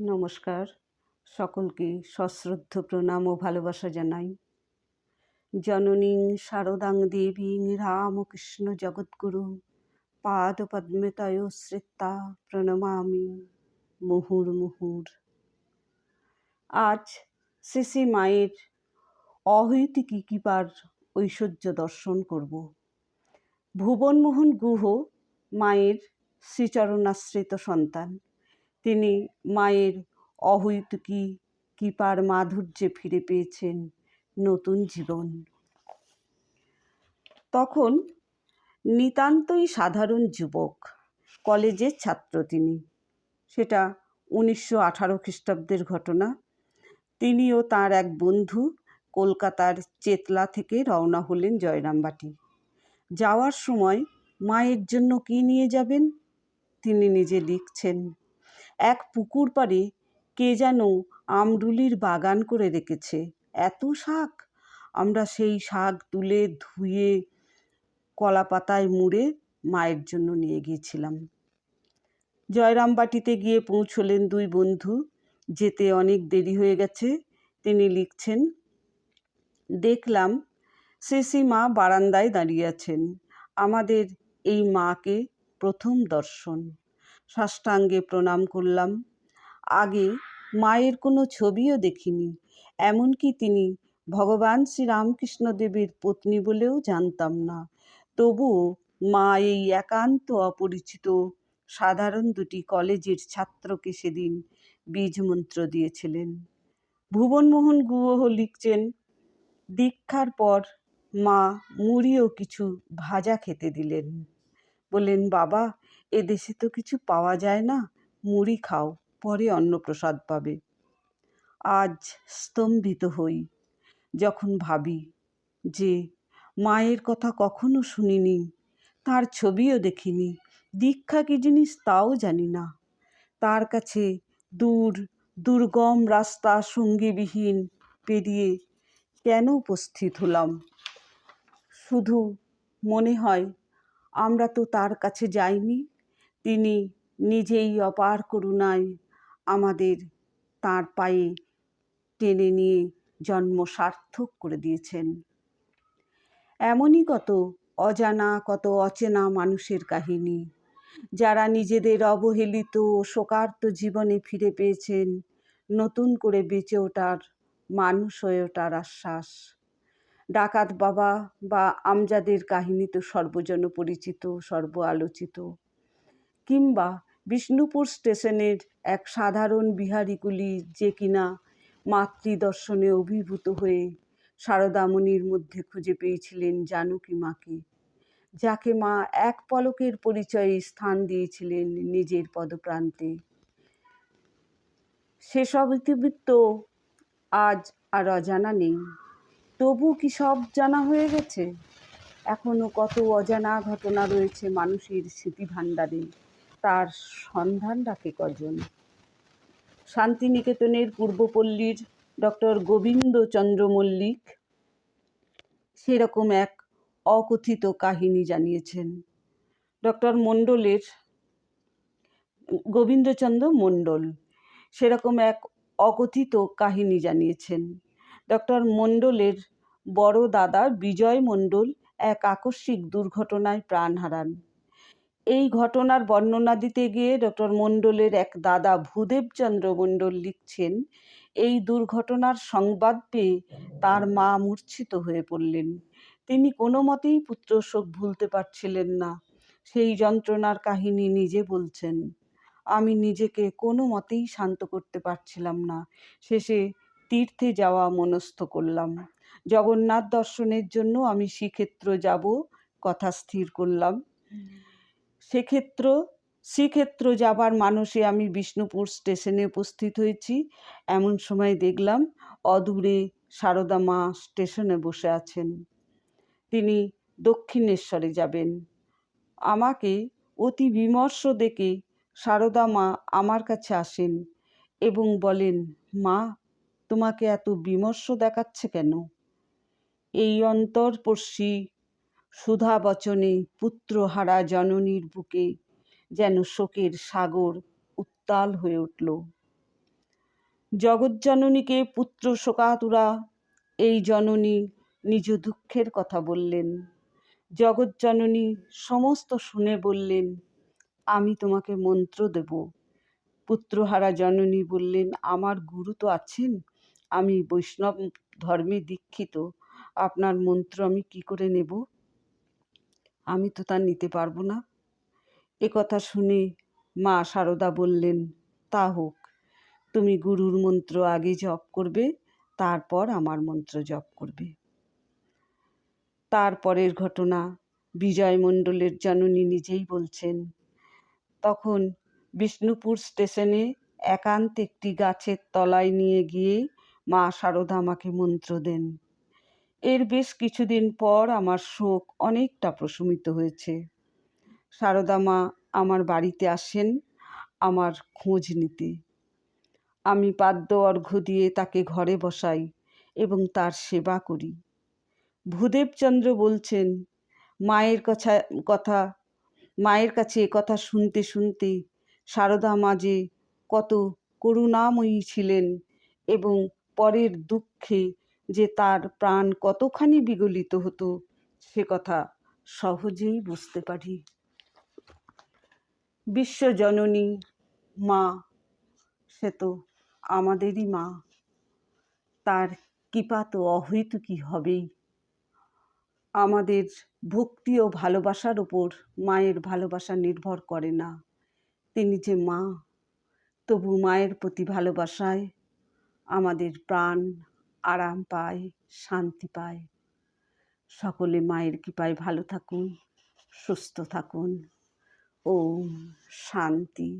নমস্কার। সকলকে সশ্রদ্ধ প্রণাম ও ভালোবাসা জানাই। জননীং শারদাং দেবী রামকৃষ্ণ জগৎগুরু পাদ পদ্মতয় শ্রিতা প্রণমামি মুহুর মুহুর। আজ শ্রী মায়ের অহৈতিকী কৃপার ঐশ্বর্য দর্শন করব। ভুবনমোহন গুহ মায়ের শ্রীচরণাশ্রিত সন্তান। তিনি মায়ের অহৈতুকী কৃপার মাধুর্যে ফিরে পেয়েছেন নতুন জীবন। তখন নিতান্তই সাধারণ যুবক, কলেজের ছাত্র তিনি। সেটা উনিশশো আঠারো খ্রিস্টাব্দের ঘটনা। তিনিও তার এক বন্ধু কলকাতার চেতলা থেকে রওনা হলেন জয়রামবাটি। যাওয়ার সময়, মায়ের জন্য কি নিয়ে যাবেন? তিনি নিজে লিখছেন এক পুকুর পাড়ে কে যেন আমরুলির বাগান করে রেখেছে। এত শাক! আমরা সেই শাক তুলে ধুয়ে কলা পাতায় মুড়ে মায়ের জন্য নিয়ে গিয়েছিলাম। জয়রামবাটিতে গিয়ে পৌঁছলেন দুই বন্ধু। যেতে অনেক দেরি হয়ে গেছে, তিনি লিখছেন, দেখলাম শ্রী মা বারান্দায় দাঁড়িয়ে আছেন। আমাদের এই মাকে প্রথম দর্শন। সাষ্টাঙ্গে প্রণাম করলাম। আগে মায়ের কোনো ছবিও দেখিনি, এমনকি তিনি ভগবান শ্রীরামকৃষ্ণদেবের পত্নী বলেও জানতাম না। তবুও মা এই একান্ত অপরিচিত সাধারণ দুটি কলেজের ছাত্রকে সেদিন বীজমন্ত্র দিয়েছিলেন। ভুবনমোহন গুহ লিখছেন, দীক্ষার পর মা মুড়িও কিছু ভাজা খেতে দিলেন। বললেন, বাবা এদেশে তো কিছু পাওয়া যায় না। মুড়ি খাও, পরে অন্নপ্রসাদ পাবে। আজ স্তম্ভিত হই, যখন ভাবি যে মায়ের কথা কখনো শুনিনি, তার ছবিও দেখিনি, দীক্ষা কি জিনিস তাও জানি না। তার কাছে দূর, দুর্গম রাস্তা সঙ্গীবিহীন পেরিয়ে কেন উপস্থিত হলাম? শুধু মনে হয় আমরা তো তার কাছে যাইনি। তিনি নিজেই অপার করুণায় আমাদের তার পায়ে টেনে নিয়ে জন্ম সার্থক করে দিয়েছেন। এমনই কত অজানা, কত অচেনা মানুষের কাহিনী। যারা নিজেদের অবহেলিত শোকার্ত জীবনে ফিরে পেয়েছেন, নতুন করে বেঁচে ওঠার মানুষ হয়ে ওঠার আশ্বাস। ডাকাত বাবা বা আমজাদের কাহিনী তো সর্বজন পরিচিত সর্ব আলোচিত কিংবা বিষ্ণুপুর স্টেশনের এক সাধারণ বিহারিকুলি যে কিনা মাতৃদর্শনে অভিভূত হয়ে সারদামণির মধ্যে খুঁজে পেয়েছিলেন জানকী মাকে, যাকে মা এক পলকের পরিচয়ে স্থান দিয়েছিলেন নিজের পদপ্রান্তে। সেসব ইতিবৃত্ত আজ আর অজানা নেই। তবু কি সব জানা হয়ে গেছে? এখনও কত অজানা ঘটনা রয়েছে মানুষের স্মৃতি ভাণ্ডারে তার সন্ধান রাখে কজন? শান্তিনিকেতনের পূর্বপল্লীর ডক্টর গোবিন্দচন্দ্র মল্লিক। সেরকম এক অকথিত কাহিনী জানিয়েছেন ডক্টর মণ্ডলের গোবিন্দচন্দ্র মণ্ডল। সেরকম এক অকথিত কাহিনী জানিয়েছেন। ডক্টর মণ্ডলের বড় দাদা বিজয় মণ্ডল এক আকস্মিক দুর্ঘটনায় প্রাণ হারান। এই ঘটনার বর্ণনা দিতে গিয়ে ডক্টর মণ্ডলের এক দাদা ভূদেবচন্দ্র মণ্ডল লিখছেন, এই দুর্ঘটনার সংবাদ পেয়ে তার মা মূর্ছিত হয়ে পড়লেন। তিনি কোনো মতেই পুত্র শোক ভুলতে পারছিলেন না। সেই যন্ত্রণার কাহিনী নিজে বলছেন, আমি নিজেকে কোনো মতেই শান্ত করতে পারছিলাম না। শেষে তীর্থে যাওয়া মনস্থ করলাম। জগন্নাথ দর্শনের জন্য আমি শ্রীক্ষেত্র যাব কথা স্থির করলাম। সেক্ষেত্র, শ্রীক্ষেত্র যাবার মানসে আমি বিষ্ণুপুর স্টেশনে উপস্থিত হয়েছি। এমন সময় দেখলাম অদূরে সারদা মা স্টেশনে বসে আছেন। তিনি দক্ষিণেশ্বরে যাবেন। আমাকে অতি বিমর্ষ দেখে সারদা মা আমার কাছে আসেন এবং বলেন, মা তোমাকে এত বিমর্ষ দেখাচ্ছে কেন? এই অন্তর্পর্শী সুধা বচনে পুত্রহারা জননীর বুকে যেন শোকের সাগর উত্তাল হয়ে উঠল। জগজ্জননীকে পুত্র শোকাতুরা এই জননী নিজ দুঃখের কথা বললেন। জগজ্জননী সমস্ত শুনে বললেন, আমি তোমাকে মন্ত্র দেব। পুত্রহারা জননী বললেন, আমার গুরু তো আছেন? আমি বৈষ্ণব ধর্মে দীক্ষিত, আপনার মন্ত্র আমি কি করে নেব? আমি তো তা নিতে পারব না। এ কথা শুনে মা সারদা বললেন, তা হোক, তুমি গুরুর মন্ত্র আগে জপ করবে, তারপর আমার মন্ত্র জপ করবে। তারপরের ঘটনা বিজয় মণ্ডলের জননী নিজেই বলছেন, তখন বিষ্ণুপুর স্টেশনে একান্ত একটি গাছের তলায় নিয়ে গিয়ে মা সারদা আমাকে মন্ত্র দেন। এর বেশ কিছুদিন পর আমার শোক অনেকটা প্রশমিত হয়েছে। সারদা মা আমার বাড়িতে আসেন আমার খোঁজ নিতে। আমি পাদ্য অর্ঘ্য দিয়ে তাকে ঘরে বসাই এবং তার সেবা করি। ভূদেবচন্দ্র বলছেন, মায়ের কথা কথা, মায়ের কাছে কথা শুনতে শুনতে সারদা মা যে কত করুণাময়ী ছিলেন এবং পরের দুঃখে যে তার প্রাণ কতখানি বিগলিত হতো, সে কথা সহজেই বুঝতে পারি। বিশ্বজননী মা, সে তো আমাদেরই মা। তার কৃপা তো অহৈতুকী হবেই। আমাদের ভক্তি ও ভালোবাসার ওপর মায়ের ভালোবাসা নির্ভর করে না। তিনি যে মা, তবু মায়ের প্রতি ভালোবাসায় আমাদের প্রাণ আরাম পায়, শান্তি পায়। সকলে মায়ের কৃপায় ভালো থাকুন, সুস্থ থাকুন। ও শান্তি।